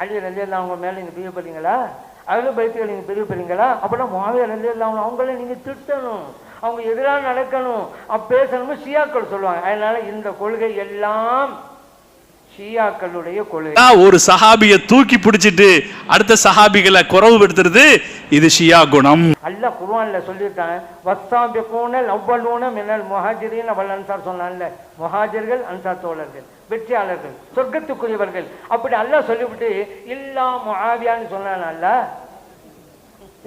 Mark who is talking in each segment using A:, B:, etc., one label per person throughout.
A: அலி ரலி அல்லா அவங்க மேலே நீங்கள் பிரியப்படுறீங்களா அதில் பைத்துகள் நீங்கள் பிரியப்படுறீங்களா அப்படின்னா மாவியா ரலி அவங்க அவங்கள நீங்கள் திட்டணும் அவங்க எதிராக நடக்கணும். அப்ப பேசணும் ஷியாக்கள் சொல்லுவாங்க. அதனால இந்த கொள்கை எல்லாம் ஷியாக்களுடைய கொள்கை
B: ஒரு சஹாபிய தூக்கி பிடிச்சிட்டு அடுத்த சஹாபிகளை குறவுபடுத்துறது இது ஷியா குணம்.
A: அல்லாஹ் குர்ஆன்ல சொல்லிட்டான் வஸ்தாபிகூனல் அவ்வளூன மினல் முஹாஜிரின் அவள் அன்சார் சொன்னான்ல முஹாஜிர்கள் அன்சார் தோழர்கள் வெற்றியாளர்கள் சொர்க்கத்துக்குரியவர்கள். அப்படி அல்லாஹ் சொல்லிவிட்டு இல்லா முஆவியான்னு சொன்னான் அல்லாஹ்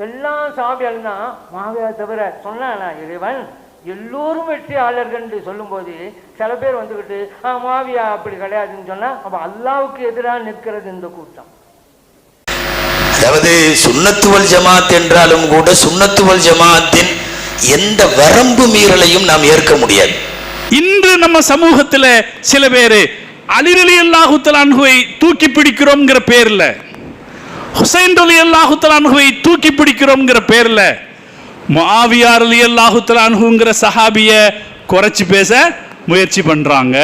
A: எல்லா சாபியாலும் தான் மாவியா தவிர சொன்னானா இறைவன்? எல்லோரும் வெற்றியாளர்கள் என்று சொல்லும்போது சில பேர் வந்துக்கிட்டு ஆ மாவியா அப்படி கிடையாதுன்னு சொன்னா அப்ப அல்லாவுக்கு எதிராக நிற்கிறது இந்த கூட்டம்.
C: அதாவது சுன்னத்துவல் ஜமாத் என்றாலும் கூட சுன்னத்துவல் ஜமாத்தின் எந்த வரம்பு மீறலையும் நாம் ஏற்க முடியாது.
B: இன்று நம்ம சமூகத்துல சில பேரு அலிரலி அல்லாஹு தலான்ஹுவை தூக்கி பிடிக்கிறோம்ங்கிற பேர்ல ஹுசைன் அலி அல்லாஹு தலான்ஹுவை தூக்கி பிடிக்கிறோம்ங்கிற பேர்ல மாவியார் அலி அல்லாஹு தலான்ஹுங்கிற சஹாபிய குறைச்சி பேச முயற்சி பண்றாங்க.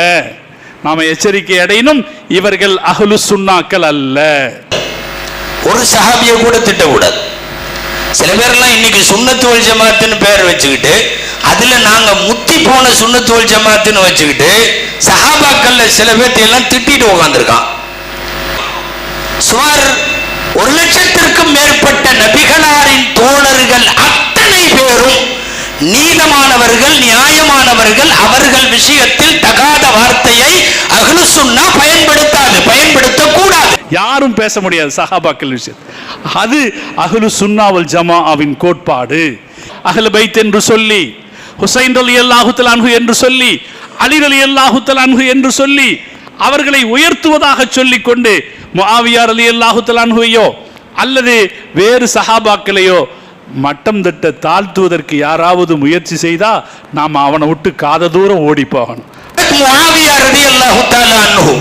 B: நாம எச்சரிக்கை அடையினும் இவர்கள் அகலு சுண்ணாக்கள் அல்ல.
C: ஒரு சஹாபியை கூட திட்டக்கூடாது. சில பேர்லாம் இன்னைக்கு சுன்னத்துவல் ஜமாத்துன்னு பேர் வச்சுக்கிட்டு அதுல நாங்க முத்தி போன சுன்னத்துவல் ஜமாத்துன்னு வச்சுக்கிட்டு சஹாபாக்கள்ல சில பேர்த்தை எல்லாம் திட்டிட்டு உட்காந்துருக்கான் சுமார் ஒரு லட்சத்திற்கும் மேற்பட்ட நபிகளாரின் தோழர்கள் பேரும் நீதமானவர்கள் நியாயமானவர்கள் அவர்கள் விஷயத்தில் தகாத வார்த்தையை அகலு சுன்னா பயன்படுத்தாது கூடாது
B: யாரும் பேச முடியாது சஹாபாக்கள் விஷயம் அது அகலு சுன்னாவல் ஜமாவின் கோட்பாடு. அகல பைத் என்று சொல்லி ஹுசைன் அலி அல்லாஹுத்தல் அன்ஹு என்று சொல்லி அலி அலி அல்லாஹுத்தல் அன்ஹு என்று சொல்லி அவர்களை உயர்த்துவதாக சொல்லிக் கொண்டு முஆவியார் அலி அல்லாஹுத்தல் அன்ஹுவையோ அல்லது வேறு சஹாபாக்களையோ மட்டம் தட்ட தாழ்த்துவதற்கு யாராவது முயற்சி செய்தா நாம் அவனை விட்டு காத தூரம் ஓடி போகணும்
C: முஆவியா ரலியல்லாஹு தஆலா அன்ஹு.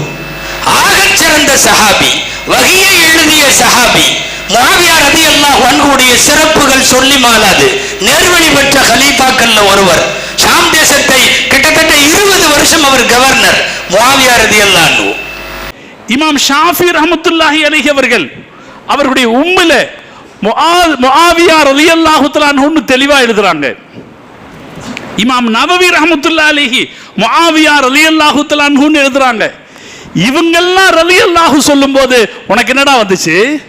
C: ஆகச் சிறந்த சஹாபி வஹியை எழுதிய சஹாபி முஆவியா ரலியல்லாஹு அன்ஹுடைய சிறப்புகள் சொல்லி மாளாது. நேர்வழி பெற்ற கலீஃபாக்கள்ல ஒருவர் ஷாம் தேசத்தை கிட்டத்தட்ட இருபது வருஷம் அவர் கவர்னர் முஆவியா ரலியல்லாஹு அன்ஹு.
B: இமாம் ஷாஃபி ரஹமத்துல்லாஹி அலைஹி அவர்கள் அவர்களுடைய உம்மில முஆ- முஆவியா ரலியல்லாஹு தெளிவா எழுதுறாங்க. இமாம் நவவி ரஹமத்துல்லா அலிஹி முஆவியா ரலியல்லாஹு தஆலான்னு எழுதுறாங்க. இவங்கெல்லாம் ரலியல்லாஹு சொல்லும்போது உனக்கு என்னடா வந்துச்சு?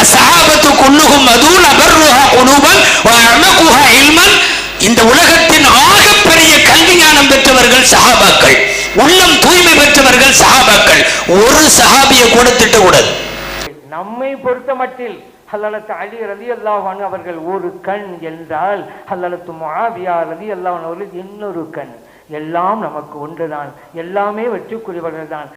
C: அசாபத்து குல்லுஹும் மதூன் அபர்ருஹா குலூபன் வ இல்மன். இந்த உலகத்தின் ஆகப்பெரிய கல்வி ஞானம் பெற்றவர்கள் சஹாபாக்கள். உள்ளம் தூய்மை பெற்றவர்கள் சஹாபாக்கள். ஒரு சஹாபியை கூட திட்டக்கூடாது.
A: நம்மை பொறுத்த மட்டில் ஹல்லலத்து அலி ரலி அல்லாஹான் அவர்கள் ஒரு கண் என்றால் ஹல்லலத்து முஆவியா ரலி அல்லாஹான் அவர்கள் இன்னொரு கண். எல்லாம் நமக்கு ஒன்றுதான். எல்லாமே வெற்றிக்குரியவர்கள் தான்